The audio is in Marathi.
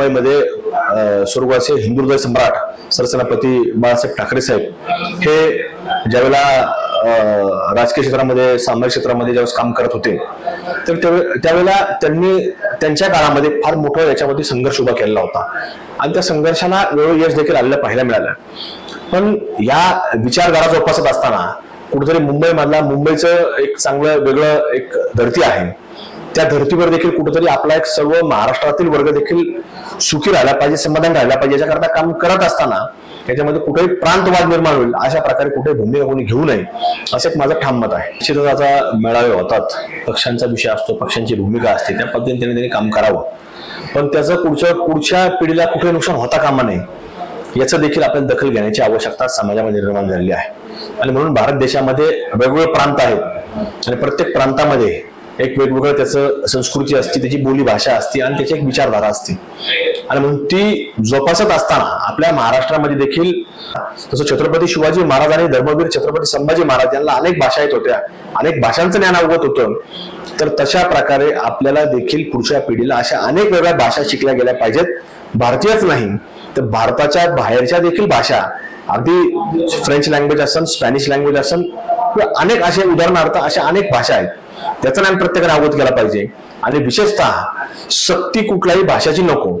मुंबईमध्ये अं, स्वर्गवासी हिंदुहृदय सम्राट सरसेनापती बाळासाहेब ठाकरे साहेब हे ज्यावेळेला राजकीय क्षेत्रामध्ये सामाजिक क्षेत्रामध्ये ज्यावेळेस काम करत होते तर त्यावे- त्यावेळेला त्यांनी त्यांच्या काळामध्ये फार मोठा याच्यामध्ये संघर्ष उभा केलेला होता. आणि त्या संघर्षाला वेळोवेळी यश देखील आलेलं पाहायला मिळालं. पण या विचारधारा जोपासत असताना कुठेतरी मुंबईमधला मुंबईचं एक चांगलं वेगळं एक धरती आहे. त्या धर्तीवर देखील कुठेतरी आपला एक सर्व महाराष्ट्रातील वर्ग देखील सुखी राहिला पाहिजे समाधान राहिला पाहिजे. याच्याकरता काम करत असताना त्याच्यामध्ये कुठेही प्रांतवाद निर्माण होईल अशा प्रकारे कुठे भूमिका कोणी घेऊ नये असं एक माझं ठाम मत आहे. निश्चितच आता मेळावे होतात पक्षांचा विषय असतो पक्षांची भूमिका असते त्या पद्धतीने त्यांनी काम करावं. पण त्याचं पुढच्या पुढच्या पिढीला कुठे नुकसान होता कामा नये याचं देखील आपल्याला दखल घेण्याची आवश्यकता समाजामध्ये निर्माण झालेली आहे. आणि म्हणून भारत देशामध्ये वेगवेगळे प्रांत आहेत. आणि प्रत्येक प्रांतामध्ये एक वेगवेगळं त्याचं संस्कृती असते त्याची बोली भाषा असते आणि त्याची एक विचारधारा असते. आणि म्हणून ती जोपासत असताना आपल्या महाराष्ट्रामध्ये देखील तसं छत्रपती शिवाजी महाराज आणि धर्मवीर छत्रपती संभाजी महाराज यांना अनेक भाषा येत होत्या अनेक भाषांचं ज्ञान अवगत होतं. तर तशा प्रकारे आपल्याला देखील पुढच्या पिढीला अशा अनेक वेगळ्या भाषा शिकल्या गेल्या पाहिजेत. भारतीयच नाही तर भारताच्या बाहेरच्या देखील भाषा अगदी फ्रेंच लँग्वेज असन स्पॅनिश लँग्वेज असन अनेक असे उदाहरणार्थ अशा अनेक भाषा आहेत. त्याचं ज्ञान प्रत्येकाने अवगत केला पाहिजे. आणि विशेषतः शक्ती कुठल्याही भाषाची नको.